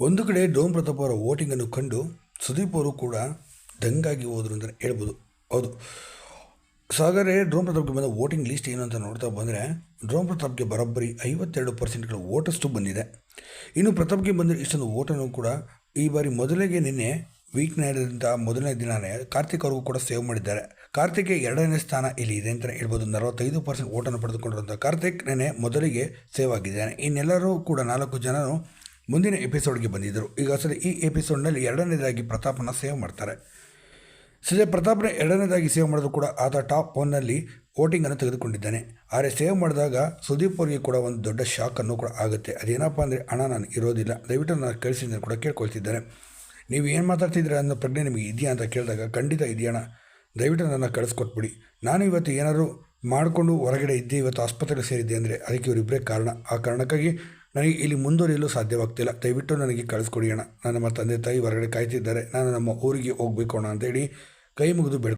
ಒಂದು ಕಡೆ ಡೋಮ್ ಪ್ರತಾಪ್ ಅವರ ವೋಟಿಂಗನ್ನು ಕಂಡು ಸುದೀಪ್ ಅವರು ಕೂಡ ದಂಗಾಗಿ ಹೋದರು ಅಂತ ಹೇಳ್ಬೋದು. ಹೌದು. ಸೊ, ಹಾಗಾದರೆ ಡ್ರೋಮ್ ಪ್ರತಾಪ್ಗೆ ಬಂದ ವೋಟಿಂಗ್ ಲಿಸ್ಟ್ ಏನು ಅಂತ ನೋಡ್ತಾ ಬಂದರೆ ಡ್ರೋಮ್ ಪ್ರತಾಪ್ಗೆ ಬರೋಬ್ಬರಿ ಐವತ್ತೆರಡು ಪರ್ಸೆಂಟ್ಗಳ ವೋಟಷ್ಟು ಬಂದಿದೆ. ಇನ್ನು ಪ್ರತಾಪ್ಗೆ ಬಂದಿರೋ ಇಷ್ಟೊಂದು ವೋಟನ್ನು ಕೂಡ ಈ ಬಾರಿ ಮೊದಲಿಗೆ ನಿನ್ನೆ ವೀಕ್ ನಡೆದಂಥ ಮೊದಲನೇ ದಿನವೇ ಕಾರ್ತಿಕ್ ಅವ್ರಿಗೂ ಕೂಡ ಸೇವ್ ಮಾಡಿದ್ದಾರೆ. ಕಾರ್ತಿಕ್ಗೆ ಎರಡನೇ ಸ್ಥಾನ ಇಲ್ಲಿ ಇದೆ ಅಂತ ಹೇಳ್ಬೋದು. ನಲವತ್ತೈದು ಪರ್ಸೆಂಟ್ ಓಟನ್ನು ಪಡೆದುಕೊಂಡಿರುವಂಥ ಕಾರ್ತಿಕ್ ನೆನೆ ಮೊದಲಿಗೆ ಸೇವ್ ಆಗಿದ್ದಾನೆ. ಇನ್ನೆಲ್ಲರೂ ಕೂಡ ನಾಲ್ಕು ಜನರು ಮುಂದಿನ ಎಪಿಸೋಡ್ಗೆ ಬಂದಿದ್ದರು. ಈಗ ಸರಿ ಈ ಎಪಿಸೋಡ್ನಲ್ಲಿ ಎರಡನೇದಾಗಿ ಪ್ರತಾಪನ ಸೇವ್ ಮಾಡ್ತಾರೆ. ಸದ್ಯ ಪ್ರತಾಪ್ನ ಎರಡನೇದಾಗಿ ಸೇವ್ ಮಾಡಿದ್ರು ಕೂಡ ಆತ ಟಾಪ್ ಒನ್ನಲ್ಲಿ ವೋಟಿಂಗನ್ನು ತೆಗೆದುಕೊಂಡಿದ್ದಾನೆ. ಆದರೆ ಸೇವ್ ಮಾಡಿದಾಗ ಸುದೀಪ್ ಅವರಿಗೆ ಕೂಡ ಒಂದು ದೊಡ್ಡ ಶಾಕನ್ನು ಕೂಡ ಆಗುತ್ತೆ. ಅದೇನಪ್ಪ ಅಂದರೆ ಹಣ ನಾನು ಇರೋದಿಲ್ಲ. ದಯವಿಟ್ಟು ನಾನು ಕಳಿಸಿದ ಕೂಡ ಕೇಳ್ಕೊಳ್ತಿದ್ದಾರೆ. ನೀವು ಏನು ಮಾತಾಡ್ತಿದ್ದೀರಾ ಅನ್ನೋ ಪ್ರಜ್ಞೆ ನಿಮಗೆ ಇದೆಯಾ ಅಂತ ಕೇಳಿದಾಗ, ಖಂಡಿತ ಇದೆಯಣ್ಣ ದಯವಿಟ್ಟು ನನ್ನ ಕಳಿಸ್ಕೊಟ್ಬಿಡಿ. ನಾನು ಇವತ್ತು ಏನಾದರೂ ಮಾಡಿಕೊಂಡು ಹೊರಗಡೆ ಇದ್ದೆ, ಇವತ್ತು ಆಸ್ಪತ್ರೆಗೆ ಸೇರಿದ್ದೆ ಅಂದರೆ ಅದಕ್ಕೆ ಇವರಿಬ್ಬರೇ ಕಾರಣ. ಆ ಕಾರಣಕ್ಕಾಗಿ ನನಗೆ ಇಲ್ಲಿ ಮುಂದುವರಿಯಲು ಸಾಧ್ಯವಾಗ್ತಿಲ್ಲ. ದಯವಿಟ್ಟು ನನಗೆ ಕಳಿಸ್ಕೊಡಿ ಅಣ್ಣ. ನನ್ನ ನಮ್ಮ ತಂದೆ ತಾಯಿ ಹೊರಗಡೆ ಕಾಯ್ತಿದ್ದಾರೆ. ನಾನು ನಮ್ಮ ಊರಿಗೆ ಹೋಗಬೇಕು ಅಣ್ಣ ಅಂತೇಳಿ ಕೈ ಮುಗಿದು ಬೇಡ